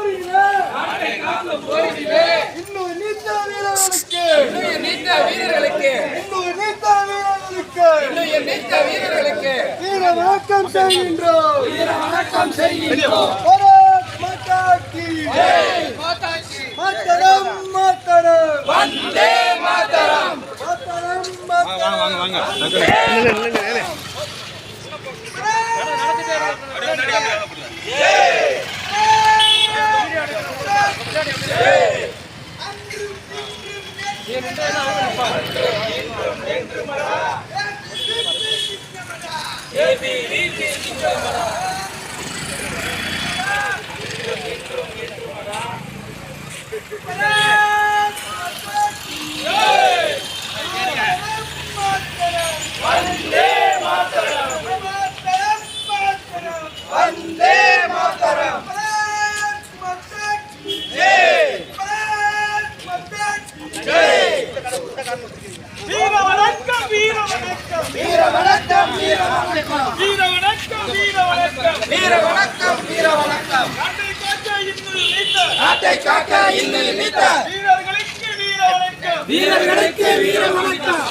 போரிலே நாட்டை காக்கும் போரிலே இன்னும் நீத்த வீரர்களுக்கு. இன்னும் நீத்த வீரர்களுக்கு. இன்னும் நீத்த வீரர்களுக்கு. இன்னும் நீத்த வீரர்களுக்கு. வீர வணக்கம் செய்கின்றோம். வீர ఏపీ வீர வணக்கம் வீர வணக்கம் வீர வணக்கம் வீர வணக்கம் வீர வணக்கம் வீர வணக்கம் வீர வணக்கம் வீர வணக்கம் நாட்டை காக்க இன்னும் நீத்த. நாட்டை காக்க இன்னுயிர் நீத்த. வீரர்களுக்கு வீர வணக்கம் வீரர்களுக்கு வீர வணக்கம்